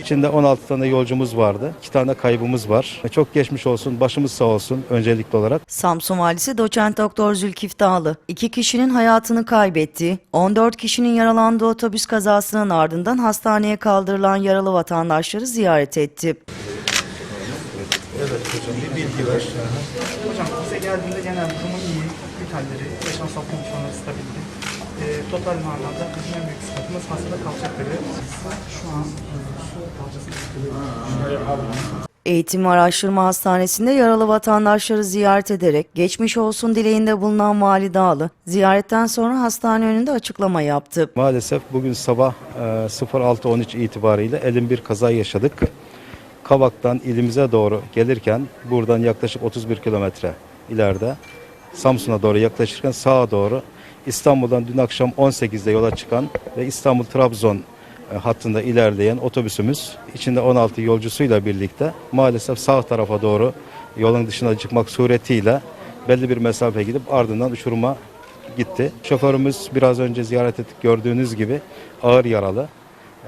İçinde 16 tane yolcumuz vardı. 2 tane kaybımız var. Çok geçmiş olsun, başımız sağ olsun öncelikli olarak. Samsun Valisi Doçent Doktor Zülkif Dağlı, iki kişinin hayatını kaybettiği, 14 kişinin yaralandığı otobüs kazasının ardından hastaneye kaldırılan yaralı vatandaşları ziyaret etti. Evet hocam bir bilgi ver. Hocam bize geldiğinde genel durumu iyi, vitalleri, yaşamsal fonksiyonları stabildi. E, total manada bizim en büyük sıkıntımız hastada kalacakları. Şu an e, Eğitim ve Araştırma Hastanesi'nde yaralı vatandaşları ziyaret ederek geçmiş olsun dileğinde bulunan Vali Dağlı, ziyaretten sonra hastane önünde açıklama yaptı. Maalesef bugün sabah e, 06.13 itibariyle elin bir kaza yaşadık. Kavak'tan ilimize doğru gelirken buradan yaklaşık 31 kilometre ileride Samsun'a doğru yaklaşırken sağa doğru İstanbul'dan dün akşam 18'de yola çıkan ve İstanbul-Trabzon e, hattında ilerleyen otobüsümüz içinde 16 yolcusuyla birlikte maalesef sağ tarafa doğru yolun dışına çıkmak suretiyle belli bir mesafe gidip ardından uçuruma gitti. Şoförümüz biraz önce ziyaret ettik gördüğünüz gibi ağır yaralı.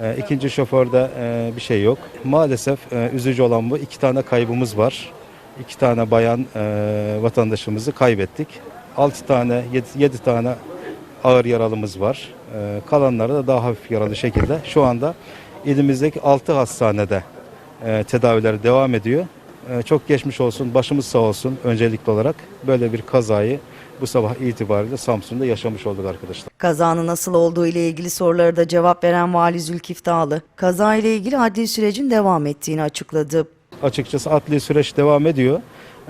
Ee, ikinci şoförde e, bir şey yok. Maalesef e, üzücü olan bu iki tane kaybımız var. İki tane bayan e, vatandaşımızı kaybettik. Altı tane, yedi, yedi tane ağır yaralımız var. E, kalanları da daha hafif yaralı şekilde. Şu anda ilimizdeki altı hastanede e, tedaviler devam ediyor. E, çok geçmiş olsun, başımız sağ olsun öncelikli olarak böyle bir kazayı bu sabah itibariyle Samsun'da yaşamış olduk arkadaşlar. Kazanın nasıl olduğu ile ilgili sorulara da cevap veren Vali Zülkif Dağlı, kaza ile ilgili adli sürecin devam ettiğini açıkladı. Açıkçası adli süreç devam ediyor.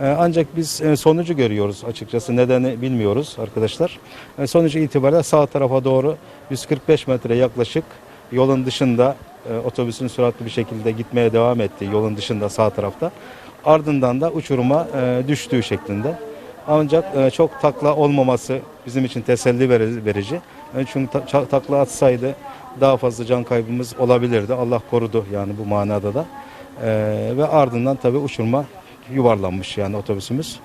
Ee, Ancak biz e, sonucu görüyoruz açıkçası. Nedeni bilmiyoruz arkadaşlar. E, Sonucu itibariyle sağ tarafa doğru 145 metre yaklaşık yolun dışında e, otobüsün süratli bir şekilde gitmeye devam ettiği yolun dışında sağ tarafta. Ardından da uçuruma e, düştüğü şeklinde. Ancak e, çok takla olmaması bizim için teselli veri- verici. E, Çünkü takla atsaydı daha fazla can kaybımız olabilirdi. Allah korudu yani bu manada da. E, ve ardından tabii uçuruma yuvarlanmış yani otobüsümüz.